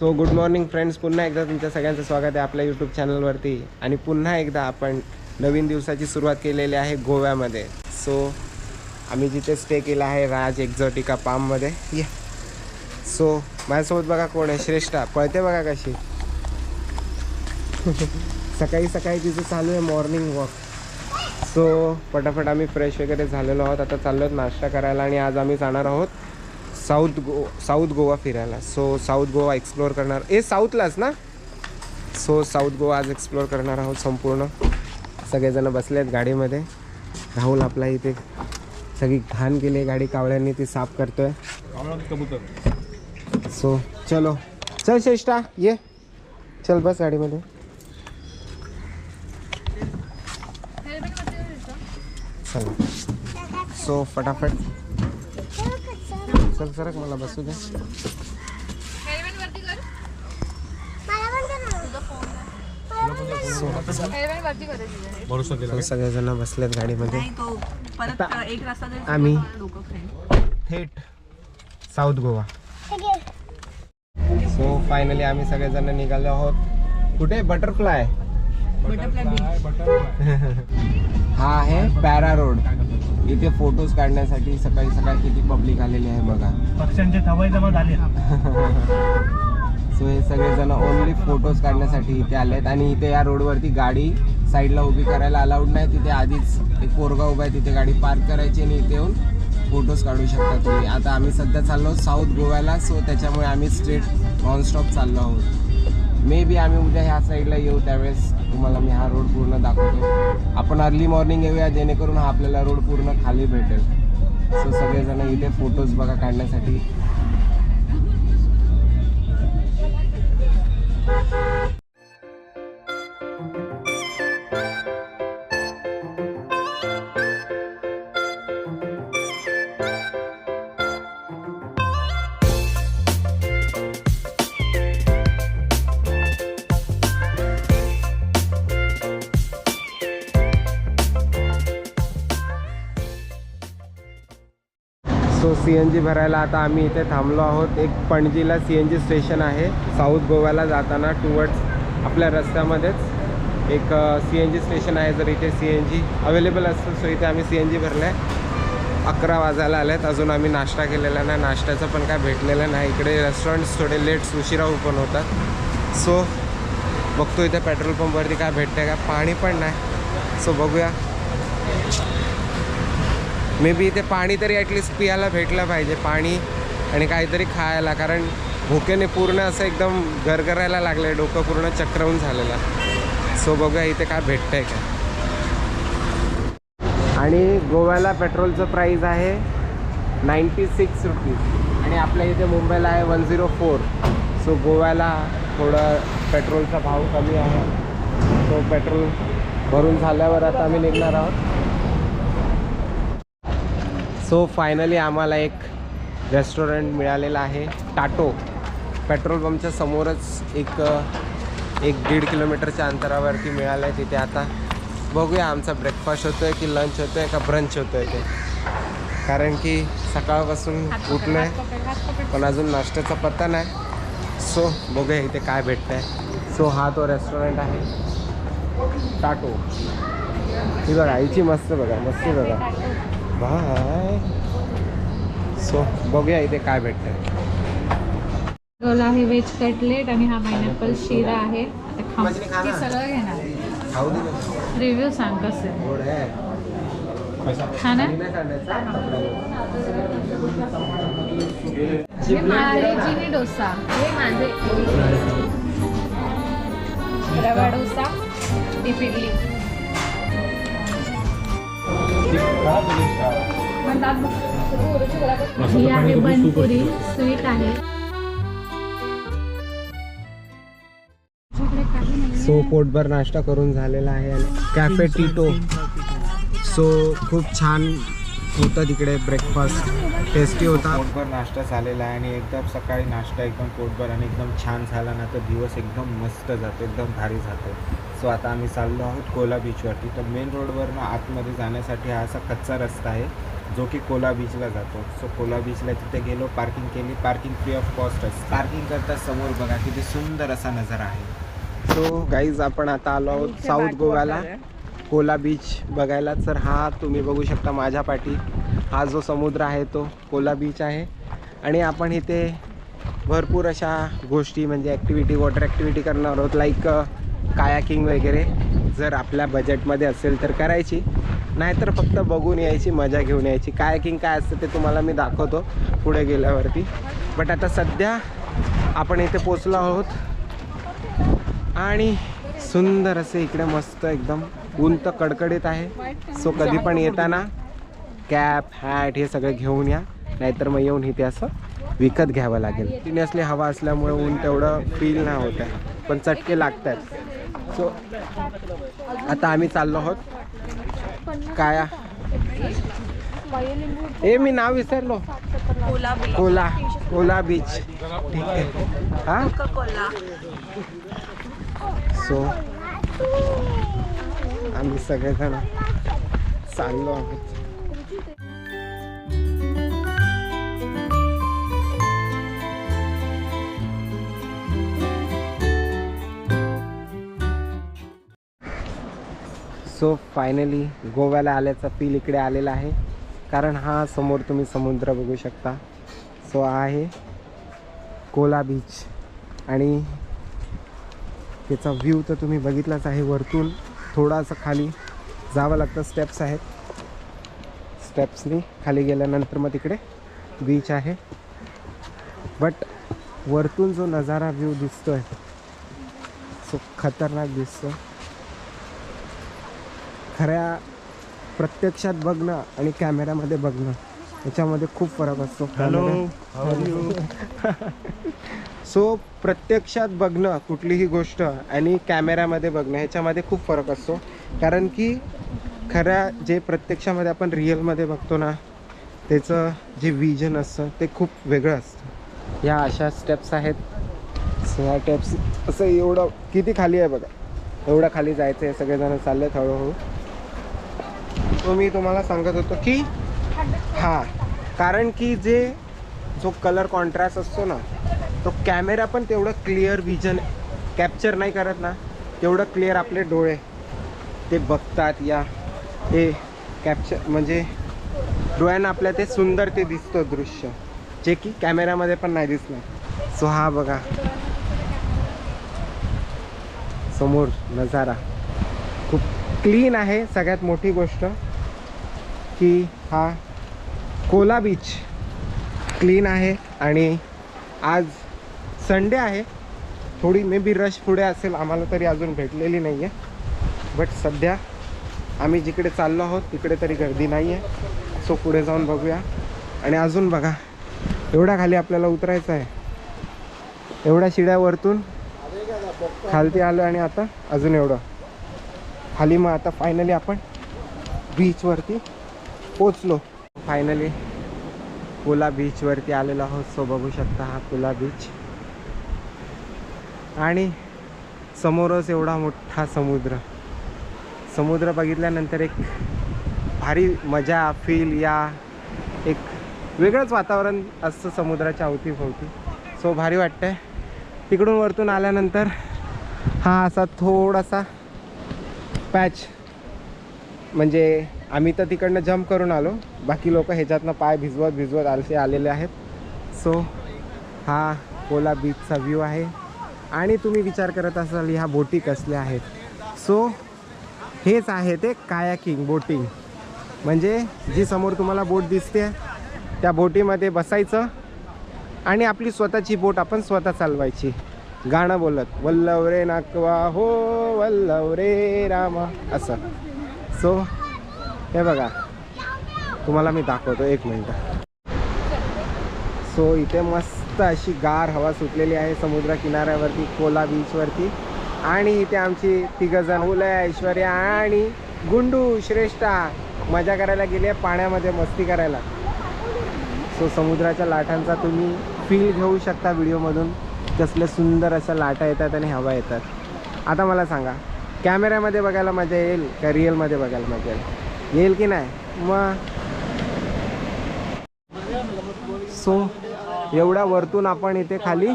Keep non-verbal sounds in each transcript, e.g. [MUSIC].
So good morning friends पुन्हा एकदा तुमच्या सगळ्यांचं स्वागत आहे आपल्या यूट्यूब चॅनलवरती आणि पुन्हा एकदा आपण नवीन दिवसाची सुरुवात केलेली आहे गोव्यामध्ये. सो आम्ही जिथे स्टे केला आहे राज एक्झॉटिका पाममध्ये ये सो माझ्यासोबत बघा कोण आहे? श्रेष्ठा. पळते बघा कशी. [LAUGHS] सकाळी सकाळी तिचं चालू आहे मॉर्निंग वॉक सो पटापट आम्ही फ्रेश वगैरे झालेलो आहोत. आता चाललो आहोत नाश्ता करायला आणि आज आम्ही जाणार आहोत साऊथ गो साऊथ गोवा फिरायला. सो साऊथ गोवा एक्सप्लोअर करणार. ए साऊथलाच ना? सो साऊथ गोवा आज एक्सप्लोअर करणार आहोत संपूर्ण. सगळेजण बसले आहेत गाडीमध्ये. राहुल आपला इथे सगळी घाण केली आहे गाडी कावळ्यांनी ती साफ करतोय. आहे सो चलो. चल श्रेष्ठा ये. चल बस गाडीमध्ये. चला. सो फटाफट. चल सरक मला बसू दे. सगळेजण बसलेत गाडीमध्ये. आम्ही- थेट साऊथ गोवा. सो फायनली आम्ही सगळेजण निघालो आहोत. कुठे? बटरफ्लाय. बटरफ्लाय [LAUGHS] हा आहे पॅरा रोड. इथे फोटोज काढण्यासाठी सकाळी सकाळी किती पब्लिक आलेली आहे बघा. पक्ष्यांचे थवाई जमा झाले. [LAUGHS] सो हे सगळेजण ओनली फोटोज काढण्यासाठी इथे आलेत. आणि इथे या रोडवरती गाडी साईडला उभी करायला अलाउड नाही. तिथे आधीच एक पोरगा उभा आहे तिथे गाडी पार्क करायची आणि इथे येऊन फोटोज काढू शकता तुम्ही. आता आम्ही सध्या चाललो साऊथ गोव्याला. सो त्याच्यामुळे आम्ही स्ट्रेट नॉनस्टॉप चाललो आहोत. मे बी आम्ही उद्या ह्या साईडला येऊ त्यावेळेस तुम्हाला मी हा रोड पूर्ण दाखवतो. आपण अर्ली मॉर्निंग येऊया जेणेकरून हा आपल्याला रोड पूर्ण खाली भेटेल. सो सगळेजण इथे फोटोज बघा काढण्यासाठी. सी एन जी भरायला आता आम्ही इथे थांबलो आहोत. एक पणजीला सी एन जी स्टेशन आहे. साऊथ गोव्याला जाताना टुवर्ड्स आपल्या रस्त्यामध्येच एक सी एन जी स्टेशन आहे जर इथे सी एन जी अवेलेबल असतं सो इथे आम्ही सी एन जी भरलं आहे अकरा वाजायला आले आहेत अजून आम्ही नाश्ता केलेला नाही. नाश्त्याचं पण काय भेटलेलं नाही. इकडे रेस्टॉरंट्स थोडे लेट उशिरा ओपन होतात. सो बघतो इथे पेट्रोल पंपवरती काय भेटते का? पाणी पण नाही. सो बघूया. मे बी इथे पाणी तरी ॲटलिस्ट पियाला भेटलं पाहिजे पाणी आणि काहीतरी खायला. कारण भुकेने पूर्ण असं एकदम गरगरायला लागलं आहे डोकं पूर्ण चक्रवून झालेलं. सो बघूया इथे काय भेटतंय का आणि गोव्याला पेट्रोलचं प्राईस आहे नाईंटी सिक्स रुपीज आणि आपल्या इथे मुंबईला आहे वन झिरो फोर सो गोव्याला थोडं पेट्रोलचा भाव कमी आहे. सो पेट्रोल भरून झाल्यावर आता आम्ही निघणार आहोत. सो फायनली आम्हाला एक रेस्टॉरंट मिळालेलं आहे. टाटो पेट्रोल पंपच्या समोरच एक एक दीड किलोमीटरच्या अंतरावरती मिळालं आहे तिथे आता. बघूया आमचा ब्रेकफास्ट होतो आहे की लंच होतो आहे का ब्रंच होतो आहे ते. कारण की सकाळपासून उठलो आहे पण अजून नाश्त्याचा पत्ता नाही. सो बघूया इथे काय भेटतं आहे सो हा तो रेस्टॉरंट आहे. टाटो. ही बघा आईची मस्त बघा मस्त बघा. बाय. सो बघूया इथे काय भेटतंय. रोल आहे व्हेज कटलेट आणि हा पायनॅपल शिरा आहे. सगळं घेणार. खाऊ दे. ना. रिव्ह्यू सांग कसं आहे. गोड आहे. छान आहे. हे. चिनी डोसा. हे माझे. रवा डोसा. टिप इडली ही आहे बनपुरी स्वीट आहे सो पोटभर नाश्ता करून झालेला आहे आणि कॅफे टिटो सो खूप छान होतं तिकडे ब्रेकफास्ट टेस्टी होता. पोटभर नाश्ता झालेला आहे आणि एकदम सकाळी नाश्ता एकदम पोटभर आणि एकदम छान झाला ना तर दिवस एकदम मस्त जातो एकदम भारी जातो. सो आता आम्ही चाललो आहोत कोला बीचवरती तर मेन रोडवरनं आतमध्ये जाण्यासाठी हा असा कच्चा रस्ता आहे जो की कोला बीचला जातो. सो कोला बीचला तिथे गेलो पार्किंग केली. पार्किंग फ्री ऑफ कॉस्ट असते. पार्किंग करता समोर बघा किती सुंदर असा नजारा आहे. सो गाईज आपण आता आलो आहोत साऊथ गोव्याला. कोला बीच बघायला. तर हा तुम्ही बघू शकता माझ्या पाठी. हा जो समुद्र आहे तो कोला बीच आहे. आणि आपण इथे भरपूर अशा गोष्टी म्हणजे ॲक्टिव्हिटी वॉटर ॲक्टिव्हिटी करणार आहोत. लाईक कायाकिंग वगैरे जर आपल्या बजेटमध्ये असेल तर करायची. नाहीतर फक्त बघून यायची मजा घेऊन यायची. कायाकिंग काय असतं ते तुम्हाला मी दाखवतो पुढे गेल्यावरती. बट आता सध्या आपण इथे पोचलो आहोत. आणि सुंदर असे इकडे मस्त एकदम ऊन तर कडकडीत आहे. सो कधी पण येताना कॅप हॅट हे सगळं घेऊन या. नाहीतर मग येऊन इथे असं विकत घ्यावं लागेल. कंटिन्युअसली हवा असल्यामुळे ऊन तेवढं फील नाही होत आहे. पण चटके लागत आहेत सो आता आम्ही चाललो आहोत. काया? ए मी नाव विसरलो. कोला कोला कोला बीच ठीक आहे हा? कोला सो आम्ही सगळेजण चाललो आहोत. सो फायनली गोव्याला आल्याचा फील इकडे आलेला आहे. कारण हा समोर तुम्ही समुद्र बघू शकता. सो हा आहे कोला बीच आणि त्याचा व्ह्यू तर तुम्ही बघितलाच आहे वरतून. थोडासा खाली जावं लागतं. स्टेप्स आहेत. स्टेप्सनी खाली गेल्यानंतर मग तिकडे बीच आहे. बट वरतून जो नजारा व्ह्यू दिसतोय सो खतरनाक दिसतो खऱ्या प्रत्यक्षात बघणं आणि कॅमेऱ्यामध्ये बघणं याच्यामध्ये खूप फरक असतो. सो [LAUGHS] प्रत्यक्षात बघणं कुठलीही गोष्ट आणि कॅमेऱ्यामध्ये बघणं ह्याच्यामध्ये खूप फरक असतो. कारण की खऱ्या जे प्रत्यक्षामध्ये आपण रिअलमध्ये बघतो ना त्याचं जे विजन असतं ते खूप वेगळं असतं. या अशा स्टेप्स आहेत. ह्या स्टेप्स असं एवढं किती खाली आहे बघा. एवढं खाली जायचं आहे सगळेजण चाललेत हळूहळू. तो मी तुम्हाला सांगत होतो की हां कारण की जे जो कलर कॉन्ट्रास्ट असतो ना तो कॅमेरा पण तेवढं क्लिअर व्हिजन कॅप्चर नाही करत ना. तेवढं क्लिअर आपले डोळे ते बघतात या ते कॅप्चर म्हणजे डोळ्यांना आपल्या ते सुंदर ते दिसतं दृश्य जे की कॅमेऱ्यामध्ये पण नाही दिसणार. सो हा बघा. समोर नजारा. खूप क्लीन आहे सगळ्यात मोठी गोष्ट. की हा कोला बीच क्लीन आहे आणि आज संडे आहे. थोडी मे बी रश पुढे असेल आम्हाला तरी अजून भेटलेली नाही आहे बट सध्या आम्ही जिकडे चाललो आहोत तिकडे तरी गर्दी नाही आहे सो पुढे जाऊन बघूया. आणि अजून बघा एवढ्या खाली आपल्याला उतरायचं आहे. एवढ्या शिड्यावरतून खालती आलो आणि आता अजून एवढं. खाली मग आता फायनली आपण बीचवरती पोचलो फायनली कोला बीचवरती आलेलो आहोत. सो बघू शकता हा कोला बीच आणि समोरच एवढा मोठा समुद्र. समुद्र बघितल्यानंतर एक भारी मजा फील या एक वेगळंच वातावरण असतं समुद्राच्या अवतीभोवती. सो भारी वाटतंय. तिकडून वरतून आल्यानंतर हा असा थोडासा पॅच म्हणजे आम्ही तर तिकडनं जम्प करून आलो. बाकी लोक ह्याच्यातनं पाय भिजवत भिजवत आलसे आलेले आहेत. सो हा कोला बीचचा व्ह्यू आहे. आणि तुम्ही विचार करत असाल ह्या बोटी कसल्या आहेत? सो हेच आहे ते कायाकिंग बोटिंग म्हणजे जी समोर तुम्हाला बोट दिसते त्या बोटीमध्ये बसायचं आणि आपली स्वतःची बोट आपण स्वतः चालवायची. गाणं बोलत वल्लव रे नाकवा हो वल्लव रे रामा असं. सो हे बघा तुम्हाला मी दाखवतो एक मिनटं. सो इथे मस्त अशी गार हवा सुटलेली आहे समुद्र किनाऱ्यावरती कोला बीचवरती आणि इथे आमची तिघंजण मुलं ऐश्वर्या आणि गुंडू श्रेष्ठा मजा करायला गेली आहे पाण्यामध्ये मस्ती करायला. सो समुद्राच्या लाटांचा तुम्ही फील घेऊ शकता व्हिडिओमधून. कसल्या सुंदर अशा लाटा येतात आणि हवा येतात. आता मला सांगा कॅमेऱ्यामध्ये बघायला मजा येईल का रिअलमध्ये बघायला मजा येईल? येईल की नाही? मग सो एवढ्या वरतून आपण इथे खाली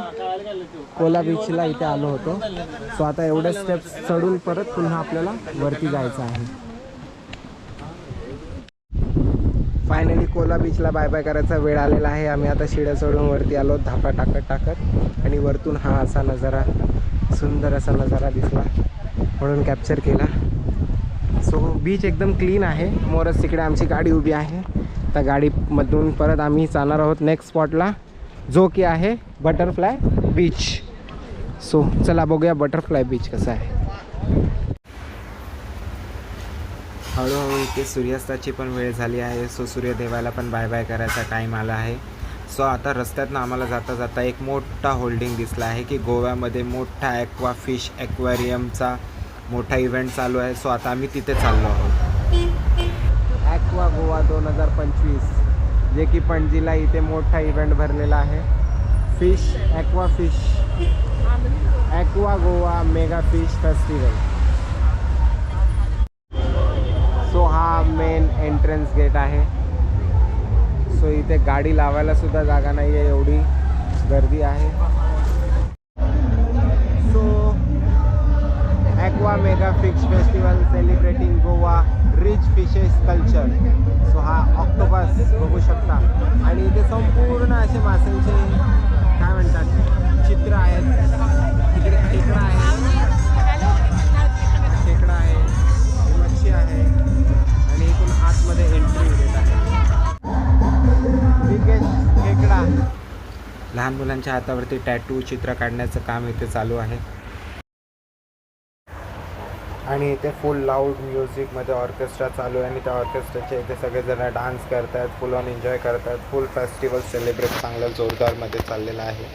कोला बीचला इथे आलो होतो. सो आता एवढे स्टेप्स चढून परत पुन्हा आपल्याला वरती जायचं आहे. फायनली कोला बीचला बाय बाय करायचा वेळ आलेला आहे. आम्ही आता शिड्या चढून वरती आलो धापा टाकत टाकत. आणि वरतून हा असा नजारा सुंदर असा नजारा दिसला. म्हणून कॅप्चर केला. सो बीच एकदम क्लीन आहे. मोरच तिकडे आमची गाडी उभी आहे. त्या गाडीमधून परत आम्ही जाणार आहोत नेक्स्ट स्पॉटला जो की आहे बटरफ्लाय बीच सो चला बघूया बटरफ्लाय बीच कसा आहे. हळूहळू इथे सूर्यास्ताची पण वेळ झाली आहे. सो सूर्यदेवाला पण बाय बाय करायचा टाईम आला आहे. सो आता रस्त्यातनं आम्हाला जाता जाता एक मोठा होल्डिंग दिसला आहे की गोव्यामध्ये मोठा ॲक्वा फिश ॲक्वेरियमचा मोठा इव्हेंट चालू आहे. सो आता आम्ही तिथे चाललो आहोत. ॲक्वा गोवा दोन हजार पंचवीस. जे की पणजीला इथे मोठा इव्हेंट भरलेला आहे. Fish aqua fish aqua Goa mega fish festival so हा मेन एंट्रन्स गेट आहे. सो इथे गाडी लावायला सुद्धा जागा नाही आहे एवढी गर्दी आहे. Aqua mega fish festival celebrating Goa rich fishes culture. So हा ऑक्टोपस बघू शकता. आणि इथे संपूर्ण असे माशांचे काय म्हणतात चित्र आहेत. तिकडे खेकडा आहे. खेकडा आहे. मच्छी आहे. आणि इथून आतमध्ये एंट्री देत आहे. बिगेस्ट खेकडा. लहान मुलांच्या हातावरती टॅटू चित्र काढण्याचं काम इथे चालू आहे. आणि इथे फुल लाऊड म्युझिकमध्ये ऑर्केस्ट्रा चालू आहे आणि त्या ऑर्केस्ट्राचे इथे सगळेजण डान्स करतात फुल ऑन एन्जॉय करतात फुल फेस्टिवल सेलिब्रेट चांगलं जोरदारमध्ये चाललेलं आहे.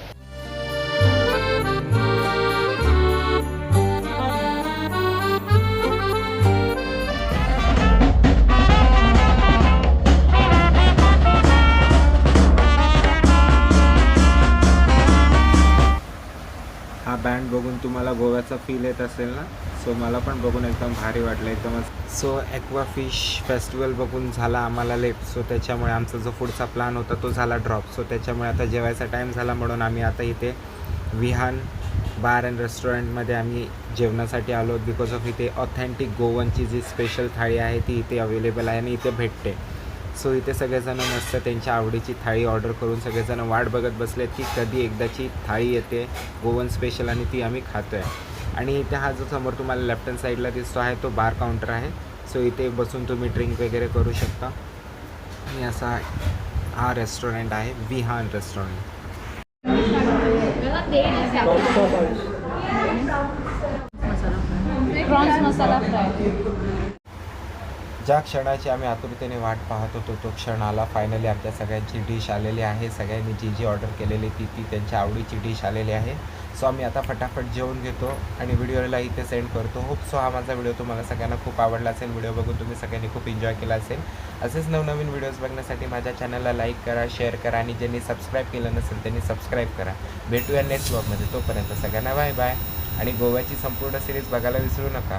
हा बँड बघून तुम्हाला गोव्याचा फील येत असेल ना? सो मला पण बघून एकदम भारी वाटलं एकदमच सो ॲक्वा फिश फेस्टिवल बघून झाला आम्हाला लेट सो त्याच्यामुळे आमचा जो पुढचा प्लॅन होता तो झाला ड्रॉप सो त्याच्यामुळे आता जेवायचा टाईम झाला म्हणून आम्ही आता इथे विहान बार अँड रेस्टॉरंटमध्ये आम्ही जेवणासाठी आलो बिकॉज ऑफ इथे ऑथेंटिक गोवनची जी स्पेशल थाळी आहे ती इथे अवेलेबल आहे आणि इथे भेटते. सो इथे सगळेजण मस्त त्यांच्या आवडीची थाळी ऑर्डर करून सगळेजण वाट बघत बसलेत की कधी एकदाची थाळी येते गोवन स्पेशल आणि ती आम्ही खातो आहे आणि इथे हा जो समोर तुम्हाला लेफ्ट हँड साईडला दिसतो आहे तो बार काउंटर आहे. सो इथे बसून तुम्ही ड्रिंक वगैरे करू शकता. आणि असा हा रेस्टॉरंट आहे विहान रेस्टॉरंट ज्या क्षणाची आम्ही आतुरतेने वाट पाहत होतो तो क्षण आला. फायनली आमच्या सगळ्यांची डिश आलेली आहे. सगळ्यांनी जी जी ऑर्डर केलेली ती ती त्यांच्या आवडीची डिश आलेली आहे. सो आम्ही आता फटाफट जेवून घेतो आणि व्हिडिओला इथे सेंड करतो. होप सो हा माझा व्हिडिओ तुम्हाला सगळ्यांना खूप आवडला असेल. व्हिडिओ बघून तुम्ही सगळ्यांनी खूप एन्जॉय केला असेल. असेच नवनवीन व्हिडिओज बघण्यासाठी माझ्या चॅनलला लाईक करा शेअर करा आणि ज्यांनी सबस्क्राईब केलं नसेल त्यांनी सबस्क्राईब करा. भेटूया नेक्स्ट ब्लॉगमध्ये तोपर्यंत सगळ्यांना बाय बाय आणि गोव्याची संपूर्ण सिरीज बघायला विसरू नका.